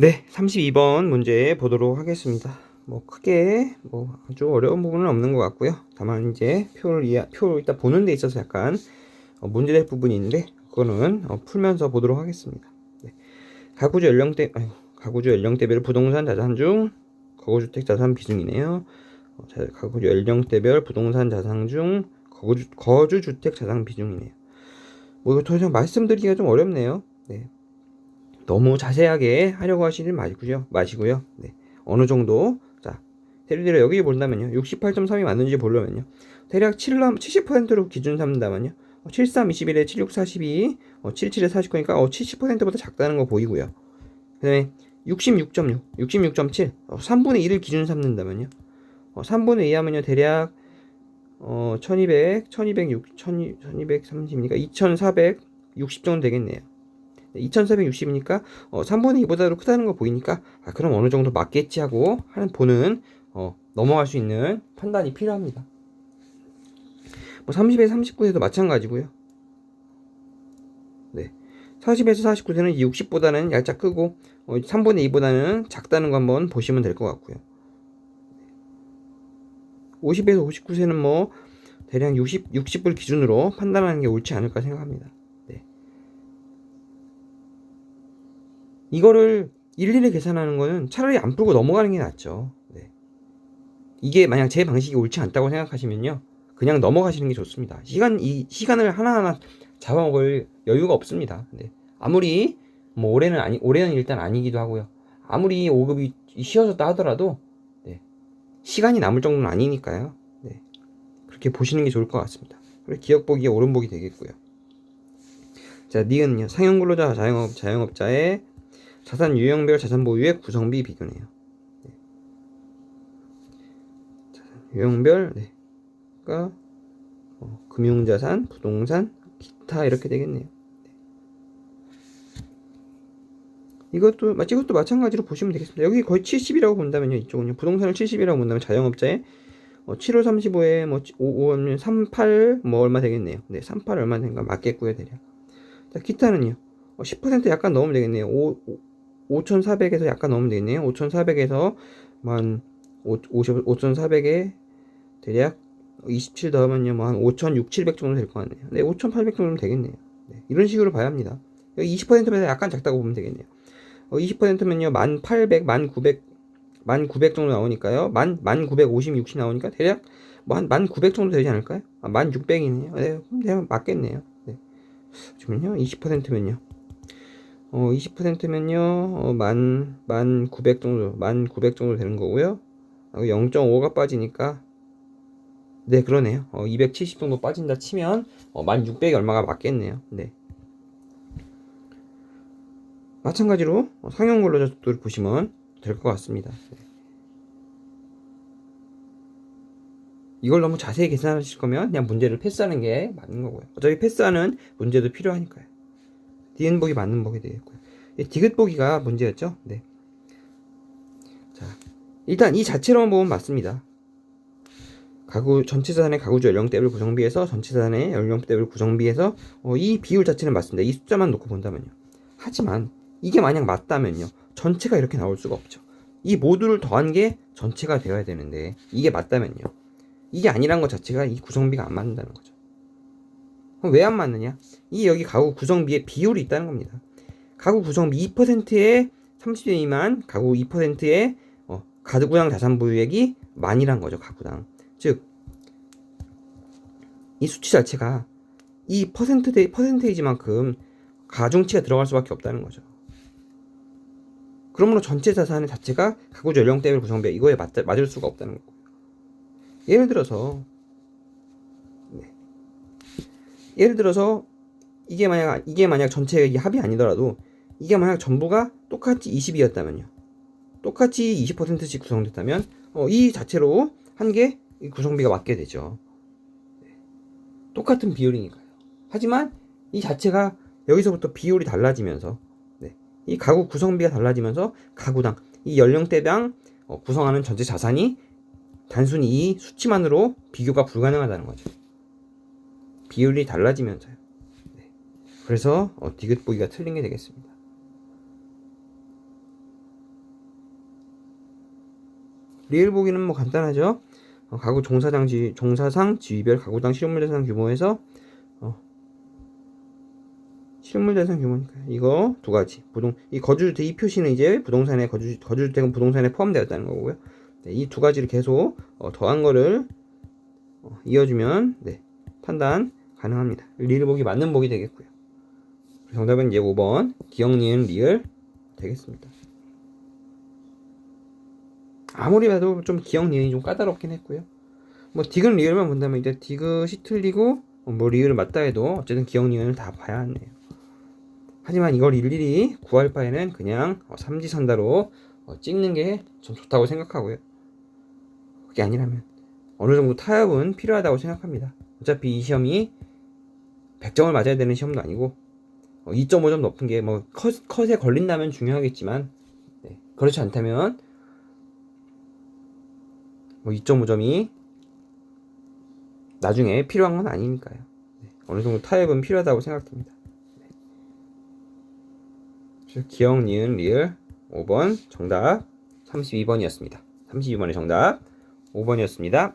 네, 32번 문제 보도록 하겠습니다. 뭐 크게 뭐 아주 어려운 부분은 없는 것 같고요. 다만 이제 표를 이해, 표를 이따 보는 데 있어서 약간 어, 문제될 부분이 있는데 그거는 어, 풀면서 보도록 하겠습니다. 네. 가구주 연령대 아유, 가구주 연령대별 부동산 자산 중 거주주택 자산 비중이네요. 어, 자, 가구주 연령대별 부동산 자산 중 거주 거주주택 자산 비중이네요. 뭐 이거 더 이상 말씀드리기가 좀 어렵네요. 네. 너무 자세하게 하려고 하시지 마시고요. 마시고요. 네. 어느 정도 자 예를 들어 여기 본다면요. 68.3이 맞는지 보려면요. 대략 7, 70%로 기준 삼는다면요. 73, 21에 76, 42, 어, 77에 49니까 어, 70%보다 작다는 거 보이고요. 그 다음에 66.6, 66.7, 어, 3분의 1을 기준 삼는다면요. 어, 3분의 2 하면요. 대략 어, 1200, 1206, 1230이니까 2460 정도 되겠네요. 2460이니까 어, 3분의 2보다도 크다는 거 보이니까 아, 그럼 어느 정도 맞겠지 하고 하는 보는 어, 넘어갈 수 있는 판단이 필요합니다. 뭐 30에서 39세도 마찬가지고요. 네. 40에서 49세는 60보다는 얄짝 크고 어, 3분의 2보다는 작다는 거 한번 보시면 될 것 같고요. 50에서 59세는 뭐 대략 60, 60을 기준으로 판단하는 게 옳지 않을까 생각합니다. 이거를 일일이 계산하는 거는 차라리 안 풀고 넘어가는 게 낫죠. 네. 이게 만약 제 방식이 옳지 않다고 생각하시면요. 그냥 넘어가시는 게 좋습니다. 시간, 이 시간을 하나하나 잡아먹을 여유가 없습니다. 네. 아무리, 뭐, 올해는 아니, 올해는 일단 아니기도 하고요. 아무리 5급이 쉬어졌다 하더라도, 네. 시간이 남을 정도는 아니니까요. 네. 그렇게 보시는 게 좋을 것 같습니다. 그리고 기억 보기에 오른 보기 되겠고요. 자, 니은요. 상용 근로자, 자영업, 자영업자의 자산 유형별 자산 보유의 구성비 비교네요. 네. 유형별 네. 그러니까 어, 금융자산, 부동산, 기타 이렇게 되겠네요. 네. 이것도 이것도 마찬가지로 보시면 되겠습니다. 여기 거의 70이라고 본다면요. 이쪽은요. 부동산을 70이라고 본다면 자영업자의 어, 7월 35에 뭐 5, 5면 38 뭐 얼마 되겠네요. 네, 38 얼마 되니까 맞겠고요, 대략. 자, 기타는요. 어, 10% 약간 넣으면 되겠네요. 5, 5,400에서 약간 넘으면 되겠네요. 5,400에서 만 5,400에 대략 27 더하면요. 뭐 한 5,600, 700 정도 될 것 같네요. 네, 5,800 정도면 되겠네요. 네, 이런 식으로 봐야 합니다. 20%면서 약간 작다고 보면 되겠네요. 어, 20%면요. 1,800, 1,900, 1,900 정도 나오니까요. 1,000, 1,950, 60 나오니까 대략 뭐한 1,900 정도 되지 않을까요? 아, 1,600이네요. 네, 그럼 맞겠네요. 네. 잠시만요. 20%면요. 어, 20%면요, 어, 만, 만 900 정도, 만 900 정도 되는 거고요. 0.5가 빠지니까, 네, 그러네요. 어, 270 정도 빠진다 치면, 어, 만 600이 얼마가 맞겠네요. 네. 마찬가지로, 어, 상용 근로자들 보시면 될 것 같습니다. 네. 이걸 너무 자세히 계산하실 거면 그냥 문제를 패스하는 게 맞는 거고요. 어차피 패스하는 문제도 필요하니까요. 디귿 보기 맞는 보기 되겠고요. 디귿 보기가 문제였죠. 네. 자, 일단 이 자체로만 보면 맞습니다. 가구 전체 자산의 가구주 연령대별 구성비에서 전체 자산의 연령대별 구성비에서 어, 이 비율 자체는 맞습니다. 이 숫자만 놓고 본다면요. 하지만 이게 만약 맞다면요. 전체가 이렇게 나올 수가 없죠. 이 모두를 더한 게 전체가 되어야 되는데 이게 맞다면요. 이게 아니란 것 자체가 이 구성비가 안 맞는다는 거죠. 왜 안 맞느냐? 이 여기 가구 구성비의 비율이 있다는 겁니다. 가구 구성비 2%의 30대 미만 가구 2%의 어, 가구당 자산 보유액이 만이란 거죠. 가구당. 즉, 이 수치 자체가 이 퍼센트대, 퍼센테이지만큼 가중치가 들어갈 수밖에 없다는 거죠. 그러므로 전체 자산 자체가 가구 연령대별 구성비 이거에 맞, 맞을 수가 없다는 거고요. 예를 들어서 네. 예를 들어서 이게 만약 이게 만약 전체 합이 아니더라도 이게 만약 전부가 똑같이 20이었다면요. 똑같이 20%씩 구성됐다면 어, 이 자체로 한 개 구성비가 맞게 되죠. 네. 똑같은 비율이니까요. 하지만 이 자체가 여기서부터 비율이 달라지면서 네. 이 가구 구성비가 달라지면서 가구당 이 연령대당 어, 구성하는 전체 자산이 단순히 이 수치만으로 비교가 불가능하다는 거죠. 비율이 달라지면서요. 그래서 어, 디귿 보기가 틀린 게 되겠습니다. 리을 보기는 뭐 간단하죠. 어, 가구 종사장 지 종사상 지위별 가구당 실물 자산 규모에서 어, 실물 자산 규모니까 이거 두 가지 부동 이 거주주택 이 표시는 이제 부동산에 거주 거주주택은 부동산에 포함되었다는 거고요. 네, 이두 가지를 계속 어, 더한 거를 어, 이어주면 네, 판단 가능합니다. 리을 보기 맞는 보기 되겠고요. 정답은 이제 5번 기억 니은 리을 되겠습니다. 아무리 봐도 좀 기억 니은이 좀 까다롭긴 했고요. 뭐 디귿 리을만 본다면 이제 디귿이 틀리고 어, 뭐 리을을 맞다 해도 어쨌든 기억 니은을 다 봐야 하네요. 하지만 이걸 일일이 구할 바에는 그냥 어, 삼지선다로 어, 찍는 게 좀 좋다고 생각하고요. 그게 아니라면 어느 정도 타협은 필요하다고 생각합니다. 어차피 이 시험이 100점을 맞아야 되는 시험도 아니고 2.5점 높은 게 뭐 컷에 걸린다면 중요하겠지만 네, 그렇지 않다면 뭐 2.5점이 나중에 필요한 건 아니니까요. 네, 어느 정도 타협은 필요하다고 생각됩니다. 네. 기억, 니은, 리을 5번 정답 32번이었습니다. 32번의 정답 5번이었습니다.